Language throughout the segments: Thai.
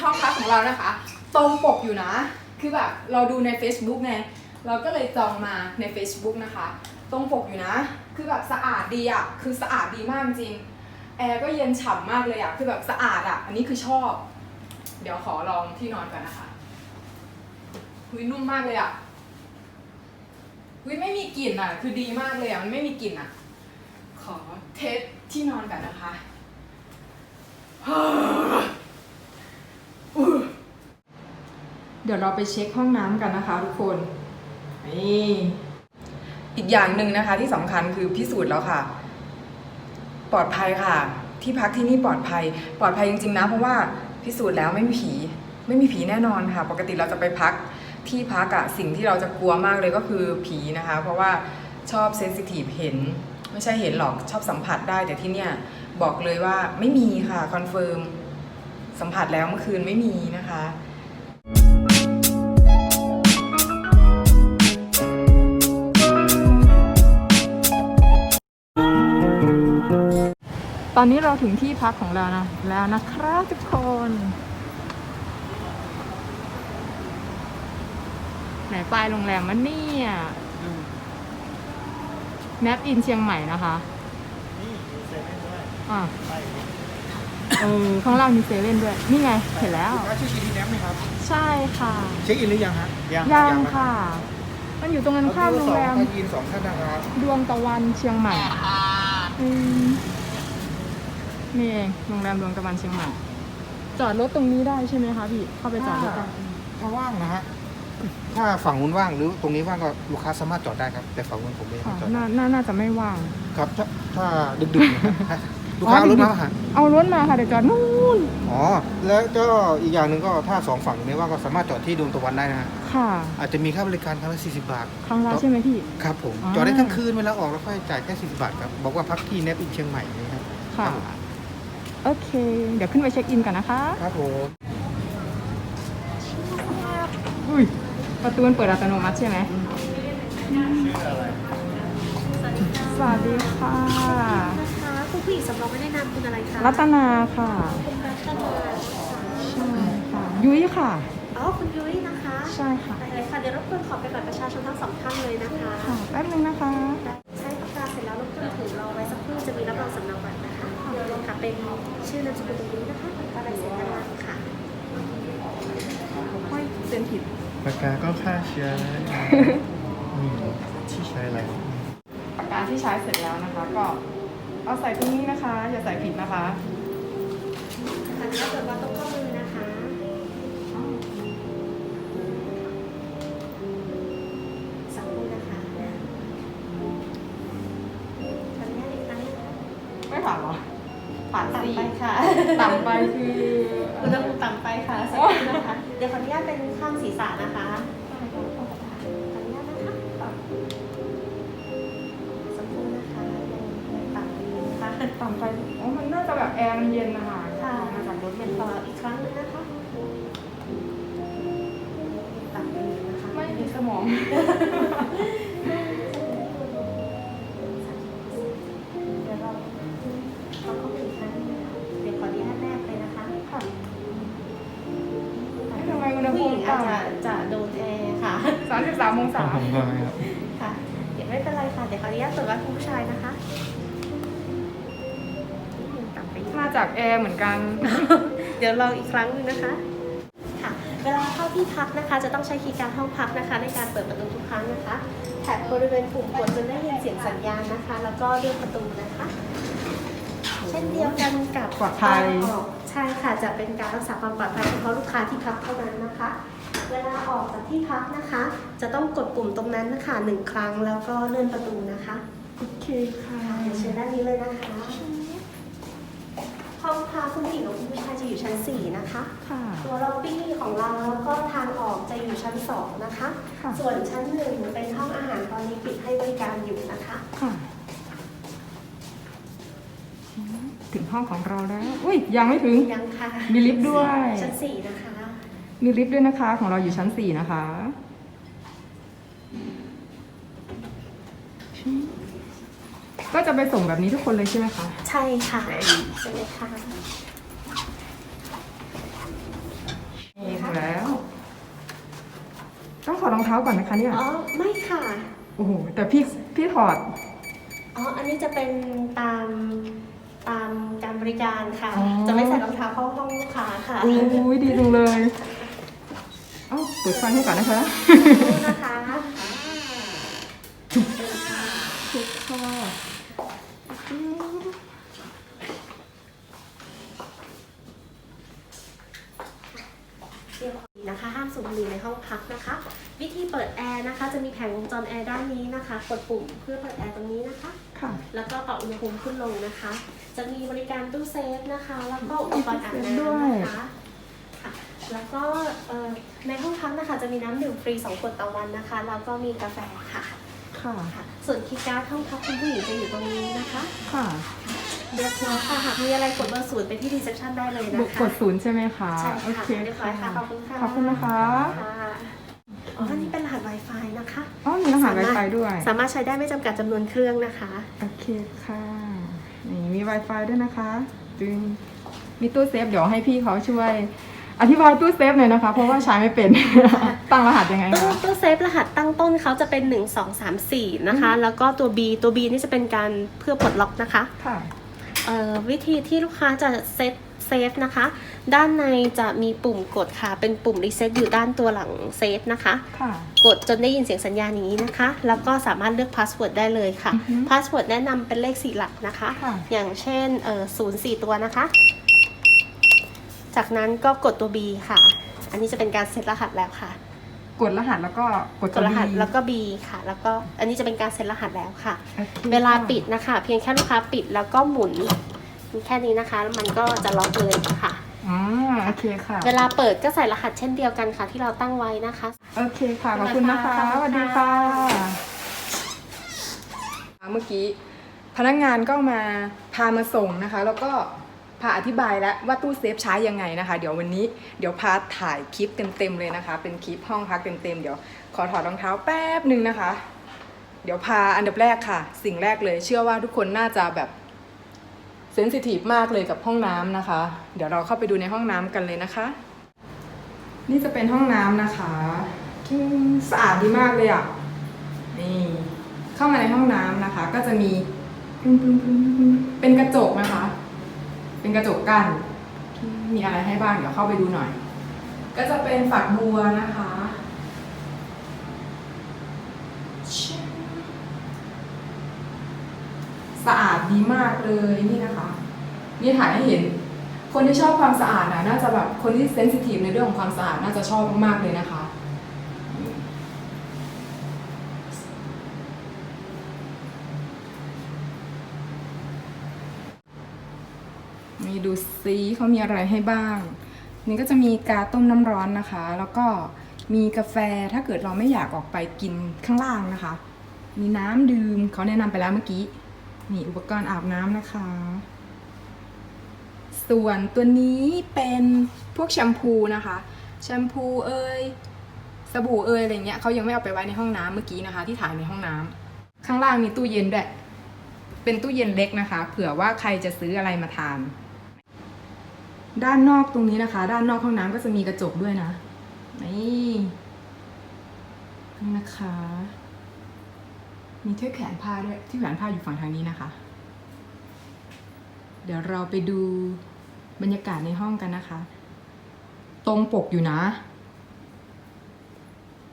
ห้องพักของเรานะคะ ตรงปกอยู่นะ คือแบบเราดูใน Facebook ไงเราก็เลยจองมาใน Facebook นะคะ ตรงปกอยู่นะ คือแบบสะอาดดีอะคือสะอาดดีมากจริงแอร์ก็เย็นฉ่ำมากเลยอะคือแบบสะอาดอะอันนี้คือชอบ เดี๋ยวขอลองที่นอนก่อนนะคะหุยนุ่มมากเลยอะหุยไม่มีกลิ่นอะคือดีมากเลยอะมันไม่มีกลิ่นอะขอเทสที่นอนก่อนนะคะ เดี๋ยวเราไปเช็คห้องน้ำกันนะคะทุกคนนี่อีกอย่างหนึ่งนะคะที่สำคัญคือพิสูจน์แล้วค่ะ ปลอดภัยค่ะ ที่พักที่นี่ปลอดภัย ปลอดภัยจริงๆนะเพราะว่าพิสูจน์แล้วไม่มีผี ไม่มีผีแน่นอนค่ะ ปกติเราจะไปพักที่พักอะสิ่งที่เราจะกลัวมากเลยก็คือผีนะคะ เพราะว่าชอบเซนซิทีฟเห็น ไม่ใช่เห็นหรอกชอบสัมผัสได้แต่ที่เนี่ยบอกเลยว่าไม่มีค่ะคอนเฟิร์มสัมผัสแล้วเมื่อคืนไม่มีนะคะ ตอนนี้เราถึงที่พักของเรานะ แล้วนะครับทุกคนไหนปลายโรงแรมมันเนี่ยแมปอินเชียงใหม่นะคะนี่เซเว่นด้วยอะไปเออข้างล่างมีเซเว่นด้วย นี่ไง เห็นแล้วลูกค้าชื่อกินที่แนมไหมครับ ใช่ค่ะ เช็คอินหรือยังฮะยังนค่ะ มันอยู่ตรงกันข้ามโรงแรมท่านยินสองท่านนะครับดวงตะวันเชียงใหม่อืม นี่เองโรงแรมดวงตะวันเชียงใหม่ จอดรถตรงนี้ได้ใช่ไหมคะพี่ เข้าไปจอดรถได้ถ้าว่างนะฮะ ถ้าฝั่งนู้นว่างหรือตรงนี้ว่างก็ลูกค้าสามารถจอดได้ครับ แต่ฝั่งนู้นผมไม่ค่ะให้จอดน่าน่าน่าจะไม่ว่าง ครับถ้าถ้าดึกๆนะครับลูกค้าอ๋อรถดึมากฮะเอารถมาค่ะเดี๋ยวจอดนู่น อ๋อ แล้วก็อีกอย่างหนึ่งก็ถ้าสองฝั่งไม่ว่างก็สามารถจอดที่ดวงตะวันได้นะฮะค่ะ อาจจะมีค่าบริการครั้งละ40 บาท ครั้งละใช่ไหมพี่ ครับผมอ่าจอดได้ทั้งคืนเวลาออกแล้วค่อยจ่ายแค่40บาทครับ บอกว่าพักที่เนปอินเชียงใหม่นี่ครับ ค่ะครับผม โอเค เดี๋ยวขึ้นไปเช็คอินกันนะคะ ครับผมอุ้ยประตูมันเปิดอัตโนมัติใช่ไหมชื่ออะไรสวัสดีค่ะนะคะคุณผู้หญิงสำรองไม่ได้นามคุณอะไรคะรัตนาค่ะคุณรัตนาใช่ค่ะ ยุ้ยค่ะ อ๋อ คุณยุ้ยนะคะ ใช่ค่ะได้เลยค่ะ เดี๋ยวรบกวนขอไปบัตรประชาชนทั้งสองท่านเลยนะคะ ค่ะ แป๊บนึงนะคะ ใช้ปากกาเสร็จแล้วรบกวนถือรอไว้สักครู่จะมีรับรองสำเนาบัตรนะคะ ค่ะเป็นชื่อนามสกุลตรงนี้นะคะแล้วก็ลายเซ็นด้านล่างค่ะค่อยเซ็นผิดปากกาก็ฆ่าเชื้อนี่ที่ใช้อะไรปากกาที่ใช้เสร็จแล้วนะคะ ก็เอาใส่ตรงนี้นะคะ อย่าใส่ผิดนะคะค่ะแล้วเปิดว่าต้องข้อานต่ำสี่ไปค่ะต่ำไปคืออุณหภูมิต่ำไปค่ะสักครู่นะคะ เดี๋ยวขออนุญาตเป็นข้างศีรษะนะคะขออนุญาตนะคะสักครู่นะคะยังต่ำอยู่ค่ะต่ำไปอ๋อมันน่าจะแบบแอร์มันเย็นนะคะค่ะมาจากรถเดี๋ยวขออีกครั้งหนึงนะคะต่ำอยู่นะคะ ไม่มีสมอง สามสิบสามองศาผมก็ครับค่ะ เดี๋ยวไม่เป็นไรค่ะ เดี๋ยวขออนุญาตตรวจวัดคุณผู้ชายนะคะนิดนึงต่ำไปอีกมาจากแอร์เหมือนกัน เดี๋ยวลองอีกครั้งหนึงนะคะค่ะ เวลาเข้าที่พักนะคะ จะต้องใช้คีย์การดห้องพักนะคะ ในการเปิดประตูทุกครั้งนะคะ แถบบริเวณปุ่มกดจนได้ยินเสียงสัญญาณนะคะ แล้วก็เลื่อนประตูนะคะ เช่นเดียวกันกับปลอดภัยตนออกใช่ค่ะ จะเป็นการรักษาความปลอดภัยเฉพาะลูกค้าที่พักเท่านั้นนะคะ เวลาออกจากที่พักนะคะ จะต้องกดปุ่มตรงนั้นนะคะหนึ่งครั้งแล้วก็เลื่อนประตูนะคะ โอเคค่ะเดี๋ยวเชิญด้านนี้เลยนะคะห้องพักคุณผู้หญิงกับคุณผู้ชายจะอยู่ชั้น 4 นะคะ ค่ะ ตัวล็อบบี้ของเราแล้วก็ทางออกจะอยู่ชั้น 2 นะคะ ค่ะ ส่วนชั้นหนึ่งเป็นห้องอาหารตอนนี้ปิดให้บริการอยู่นะคะ ค่ะ ถึงห้องของเราแล้ว อุ้ยยังไม่ถึง ยังค่ะ มีลิฟต์ด้วย ชั้น 4 นะคะ มีลิฟต์ด้วยนะคะ ของเราอยู่ชั้นสี่นะคะก็จะไปส่งแบบนี้ทุกคนเลยใช่ไหมคะ ใช่ค่ะใช่ไหมคะแล้ว ต้องถอดรองเท้าก่อนไหมคะเนี่ย อ๋อ ไม่ค่ะ โอ้โห แต่พี่พี่ถอด อ๋อ อันนี้จะเป็นตามตามการบริการค่ะอ๋อจะไม่ใส่รองเท้าเข้าห้องลูกค้าค่ะ อุ้ยดีจังเลย เอ้าเปิดไฟให้ก่อนนะคะดูนะคะถูกค่ะเรียบร้อยนะคะห้ามสูบบุหรี่ในห้องพักนะคะ วิธีเปิดแอร์นะคะ จะมีแผงวงจรแอร์ด้านนี้นะคะ กดปุ่มเพื่อเปิดแอร์ตรงนี้นะคะค่ะแล้วก็ปรับอุณหภูมิขึ้นลงนะคะ จะมีบริการตู้เซฟนะคะ แล้วก็อุปกรณ์อาบตู้เซฟด้วยน้ำนะคะค่ะ แล้วก็เอ่อในห้องพักนะคะจะมีน้ำดื่มฟรี2ขวดต่อวันนะคะ แล้วก็มีกาแฟค่ะ ค่ะ ค่ะ ส่วนคีย์การ์ดห้องพักคุณผู้หญิงจะอยู่ตรงนี้นะคะค่ะเรียบร้อยค่ะหากมีอะไรกดเบอร์ศูนย์ไปที่รีเซพชันได้เลยนะบุกคะ กดศูนย์ใช่ไหมคะใช่โอค่ะเคเรียบร้อยค่ะ ขอบคุณค่ะขอบคุณนะคะค่ะอ๋ออันนี้เป็นรหัส Wi-Fi นะคะอ๋อมีรหัสไวสามารถไฟด้วย สามารถใช้ได้ไม่จำกัดจำนวนเครื่องนะคะ โอเคค่ะ นี่มี Wi-Fi ด้วยนะคะจึงมีตู้เซฟเดี๋ยวให้พี่เขาช่วย อธิบายตู้เซฟหน่อยนะคะ เพราะว่าใช้ไม่เป็น ตั้งรหัสยังไงตู้คะตู้เซฟรหัสตั้งต้นเขาจะเป็น 1 2 3 4 นะคะ แล้วก็ตัว B ตัว B นี่จะเป็นการเพื่อปลดล็อกนะคะค่ะ เอ่อวิธีที่ลูกค้าจะเซตเซฟนะคะ ด้านในจะมีปุ่มกดค่ะ เป็นปุ่มรีเซ็ตอยู่ด้านตัวหลังเซฟนะคะ ค่ะ กดจนได้ยินเสียงสัญญาณอย่างนี้นะคะ แล้วก็สามารถเลือกพาสเวิร์ดได้เลยค่ะ อือฮึพาสเวิร์ดแนะนำเป็นเลข4หลักนะคะ ค่ะ อย่างเช่นเอ่อศูนย์สี่ตัวนะคะ จากนั้นก็กดตัว B ค่ะ อันนี้จะเป็นการเซตรหัสแล้วค่ะ กดรหัสแล้วก็กดกตัวดรหัส B แล้วก็ B ค่ะ แล้วก็อันนี้จะเป็นการเซตรหัสแล้วค่ะ โอคเวลาปิดนะคะ เพียงแค่ลูกค้าปิดแล้วก็หมุนแค่นี้นะคะมันก็จะล็อกเลยค่ะอ๋อโอเคค่ะ เวลาเปิดก็ใส่รหัสเช่นเดียวกันค่ะ ที่เราตั้งไว้นะคะ โอเคค่ะ ขอบคุณนะคะขอบคุณค่ะ สวัสดีค่ะ เมื่อกี้พนักงานก็มาพามาส่งนะคะ แล้วก็ พาอธิบายแล้วว่าตู้เซฟใช้ยังไงนะคะ เดี๋ยววันนี้เดี๋ยวพาถ่ายคลิปเต็มๆเลยนะคะ เป็นคลิปห้องพักเต็มๆเดี๋ยวขอถอดรองเท้าแป๊บหนึ่งนะคะ เดี๋ยวพาอันดับแรกค่ะ สิ่งแรกเลยเชื่อว่าทุกคนน่าจะแบบเซนซิทีฟมากเลยกับห้องน้ำนะคะ เดี๋ยวเราเข้าไปดูในห้องน้ำกันเลยนะคะ นี่จะเป็นห้องน้ำนะคะสะอาดดีมากเลยอะนี่เข้ามาในห้องน้ำนะคะ ก็จะมีเป็นกระจกนะคะ เป็นกระจกกั้นมีอะไรให้บ้างเดี๋ยวเข้าไปดูหน่อย ก็จะเป็นฝักบัวนะคะ สะอาดดีมากเลยนี่นะคะ นี่ถ่ายให้เห็น คนที่ชอบความสะอาดนะน่าจะแบบคนที่เซนซิทีฟในเรื่องของความสะอาดน่าจะชอบมากๆเลยนะคะ มีดูซิเขามีอะไรให้บ้าง นี่ก็จะมีกาต้มน้ำร้อนนะคะ แล้วก็มีกาแฟถ้าเกิดเราไม่อยากออกไปกินข้างล่างนะคะ มีน้ำดื่มเขาแนะนำไปแล้วเมื่อกี้ มีอุปกรณ์อาบน้ำนะคะ ส่วนตัวนี้เป็นพวกแชมพูนะคะ แชมพูเอ่ยสบู่เอ่ยอะไรเงี้ยเขายังไม่เอาไปไว้ในห้องน้ำเมื่อกี้นะคะ ที่ถ่ายในห้องน้ำข้างล่างมีตู้เย็นด้วยเป็นตู้เย็นเล็กนะคะ เผื่อว่าใครจะซื้ออะไรมาทาน ด้านนอกตรงนี้นะคะ ด้านนอกห้องน้ำก็จะมีกระจกด้วยนะ นี่นี่นะคะ มีที่แขวนผ้าด้วยที่แขวนผ้าอยู่ฝั่งทางนี้นะคะ เดี๋ยวเราไปดูบรรยากาศในห้องกันนะคะ ตรงปกอยู่นะ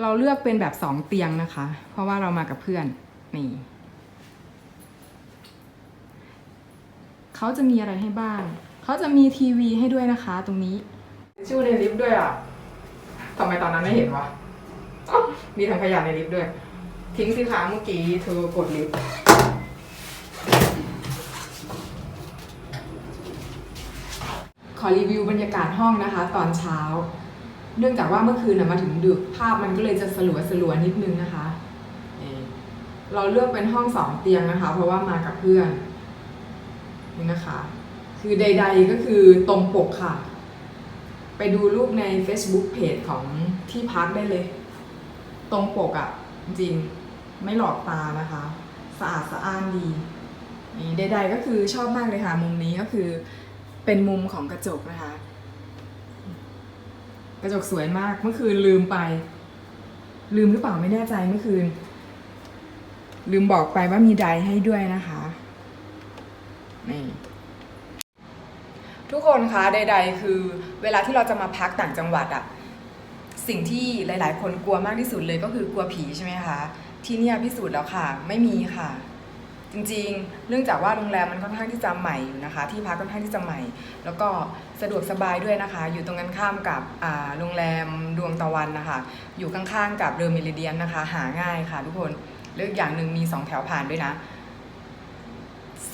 เราเลือกเป็นแบบสองเตียงนะคะ เพราะว่าเรามากับเพื่อนนี่เขาจะมีอะไรให้บ้าง เขาจะมีทีวีให้ด้วยนะคะตรงนี้ ชื่อในลิฟต์ด้วยอะทำไมตอนนั้นไม่เห็นวะอ๊ะมีถังขยะในลิฟต์ด้วย ทิ้งสิคะเมื่อกี้เธอกดลิฟต์ขอรีวิวบรรยากาศห้องนะคะ ตอนเช้า เนื่องจากว่าเมื่อคืนนะมาถึงดึกภาพมันก็เลยจะสลัวสลัวนิดนึงนะคะเอ่อเราเลือกเป็นห้องสองเตียงนะคะ เพราะว่ามากับเพื่อนนี่นะคะ คือใด ๆก็คือตรงปกค่ะ ไปดูรูปใน Facebook Page ของที่พักได้เลย ตรงปกอะ่ะ จริงไม่หลอกตานะคะ สะอาดสะอ้านดีนี่ใด ๆ ก็คือชอบมากเลยค่ะ มุมนี้ก็คือเป็นมุมของกระจกนะคะ กระจกสวยมากเมื่อคืนลืมไป ลืมหรือเปล่าไม่แน่ใจเมื่อคืน ลืมบอกไปว่ามีไดให้ด้วยนะคะนี่ ทุกคนคะใด ๆ คือเวลาที่เราจะมาพักต่างจังหวัดอะสิ่งที่หลาย ๆ คนกลัวมากที่สุดเลยก็คือกลัวผีใช่ไหมคะที่นี่พิสูจน์แล้วค่ะ ไม่มีค่ะ จริงๆเนื่องจากว่าโรงแรมมันค่อนข้างที่จะใหม่อยู่นะคะ ที่พักค่อนข้างที่จะใหม่ แล้วก็สะดวกสบายด้วยนะคะ อยู่ตรงกันข้ามกับอ่าโรงแรมดวงตะวันนะคะ อยู่ข้างๆ กับเรือเมริเดียนนะคะ หาง่ายค่ะ ทุกคนแล้วอีกอย่างหนึ่งมีสองแถวผ่านด้วยนะ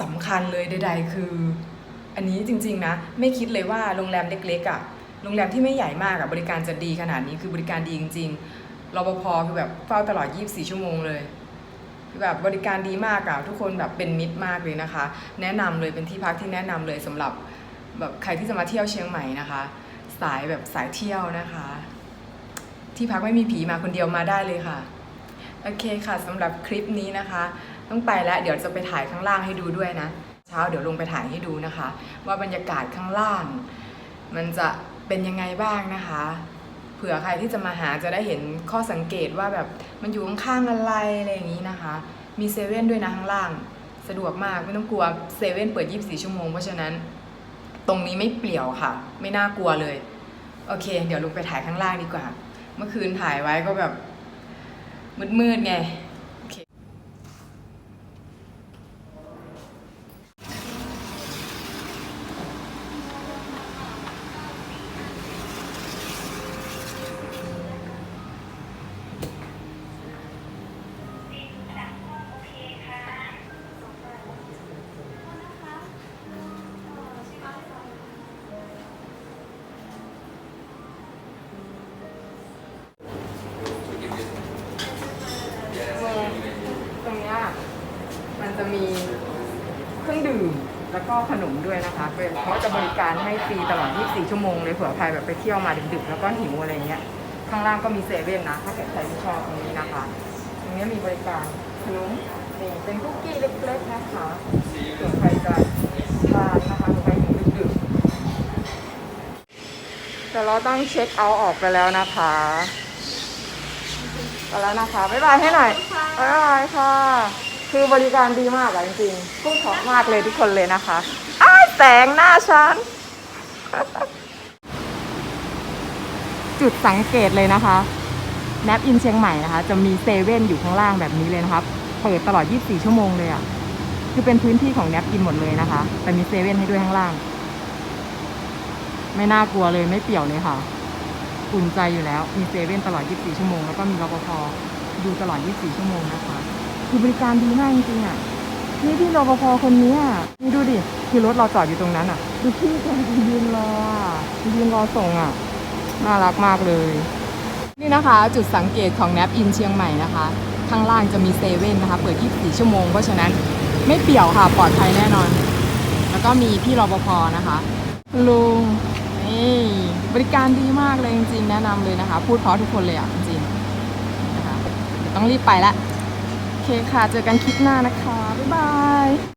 สำคัญเลยใด ๆ คือ อันนี้จริง ๆ นะ ไม่คิดเลยว่าโรงแรมเล็กๆอะ่ะโรงแรมที่ไม่ใหญ่มากอะ่ะบริการจะดีขนาดนี้คือบริการดีจริงๆรปภคือแบบเฝ้าตลอด 24 ชั่วโมงเลยคือแบบบริการดีมากอะทุกคนแบบเป็นมิตรมากเลยนะคะ แนะนำเลยเป็นที่พักที่แนะนำเลยสำหรับแบบใครที่จะมาเที่ยวเชียงใหม่นะคะ สายแบบสายเที่ยวนะคะ ที่พักไม่มีผีมาคนเดียวมาได้เลยค่ะโอเคค่ะสำหรับคลิปนี้นะคะ ต้องไปแล้วเดี๋ยวจะไปถ่ายข้างล่างให้ดูด้วยนะ เช้าเดี๋ยวลงไปถ่ายให้ดูนะคะ ว่าบรรยากาศข้างล่าง มันจะเป็นยังไงบ้างนะคะเผื่อใครที่จะมาหาจะได้เห็นข้อสังเกตว่าแบบมันอยู่ข้างๆอะไรอะไรอย่างนี้นะคะ มีเซเว่นด้วยนะข้างล่าง สะดวกมากไม่ต้องกลัวเซเว่นเปิด 24 ชั่วโมงเพราะฉะนั้น ตรงนี้ไม่เปลี่ยวค่ะ ไม่น่ากลัวเลย โอเค เดี๋ยวลงไปถ่ายข้างล่างดีกว่า เมื่อคืนถ่ายไว้ก็แบบมืดๆไง ก็ขนมด้วยนะคะเขาจะบริการให้ฟรีตลอด 24 ชั่วโมงเลยเผื่อใครแบบไปเที่ยวมาดึกๆ แล้วก็หิวอะไรเงี้ย ข้างล่างก็มีเซเว่นนะ ถ้าเกิดใครที่ชอบตรงนี้นะคะ ตรงเนี้ยมีบริการขนมเป็นคุกกี้เล็กๆนะคะเผื่อใครจะทานนะคะใครหิวดึกๆแต่เราต้องเช็คเอาท์ออกไปแล้วนะคะไปแล้วนะคะ บ๊ายบายให้หน่อย บ๊ายบายค่ะ คือบริการดีมากอะจริงๆพูดเพราะมากเลยทุกคนเลยนะคะอ้ายแสงหน้าฉัน จุดสังเกตเลยนะคะแนปอินเชียงใหม่นะคะ จะมีเซเว่นอยู่ข้างล่างแบบนี้เลยนะครับ เปิดตลอด 24 ชั่วโมงเลยอะ่ะคือเป็นพื้นที่ของแนปอินหมดเลยนะคะ แต่มีเซเว่นให้ด้วยข้างล่าง ไม่น่ากลัวเลยไม่เปี่ยวเลยค่ะอุ่นใจอยู่แล้ว มีเซเว่นตลอด 24 ชั่วโมง แล้วก็มีรปภดูตลอด 24 ชั่วโมงนะคะ คือบริการดีมากจริงๆอะนี่พี่รปภคนนี้อะนี่ดูดิคือรถเราจอดอยู่ตรงนั้นอะดูพี่แกยืนรออะยืนรอส่งอะน่ารักมากเลย นี่นะคะ จุดสังเกตของแนปอินเชียงใหม่นะคะ ข้างล่างจะมีเซเว่นนะคะ เปิด 24 ชั่วโมง เพราะฉะนั้นไม่เปี่ยวค่ะ ปลอดภัยแน่นอน แล้วก็มีพี่รปภนะคะ ลุงนี่บริการดีมากเลยจริงๆ แนะนำเลยนะคะ พูดเพราะทุกคนเลยอะจริงๆนะคะเดี๋ยวต้องรีบไปละ เคค่ะ เจอกันคลิปหน้านะคะ บ๊ายบาย